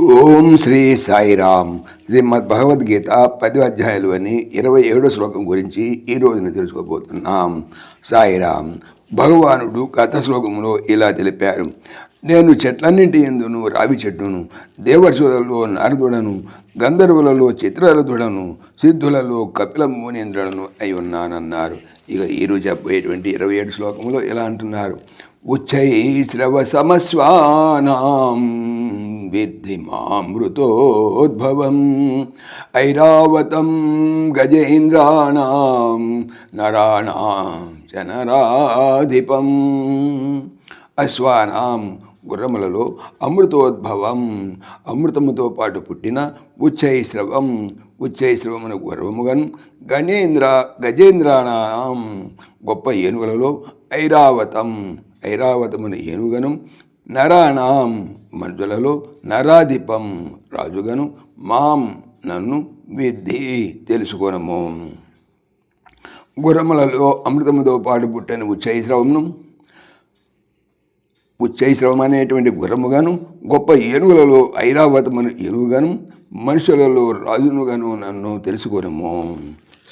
ఓం శ్రీ సాయిరామ్. శ్రీమద్ భగవద్గీత పది అధ్యాయులని అని ఇరవై ఏడో శ్లోకం గురించి ఈ రోజున తెలుసుకోబోతున్నాం. సాయిరామ్ భగవానుడు గత శ్లోకంలో ఇలా తెలిపారు. నేను చెట్లన్నింటి ఎందును? రావి చెట్టును దేవర్షులలో నారదుడను గంధర్వులలో చిత్రరథుడను సిద్ధులలో కపిల మునీంద్రులను అయి ఉన్నానన్నారు. ఇక ఈరోజు చెప్పేటువంటి ఇరవై ఏడు శ్లోకంలో ఇలా అంటున్నారు. ఉచ్చైశ్రవ సమస్వానాం విద్ధి మామృతోద్భవం ఐరావతం గజేంద్రాణం నరాణాం జనరాధిపం అశ్వానాం గుర్రములలో అమృతోద్భవం అమృతముతో పాటు పుట్టిన ఉచ్చైశ్రవం ఉచ్చైశ్రవమును గుర్రముగను గణేంద్ర గజేంద్రాణం గొప్ప ఏనుగులలో ఐరావతం ఐరావతమును ఏనుగను నరాణం మనుషులలో నరాధిపం రాజుగను మాం నన్ను విద్ధి తెలుసుకొనము. గుర్రములలో అమృతముతో పాటు పుట్టిన ఉచ్చైశ్రవమును ఉచ్చైశ్రవం అనేటువంటి గుర్రముగాను గొప్ప ఏనుగులలో ఐరావతమని ఏనుగుగాను మనుషులలో రాజునుగాను నన్ను తెలుసుకొనము.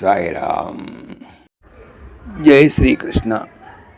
సాయిరామ్. జై శ్రీకృష్ణ.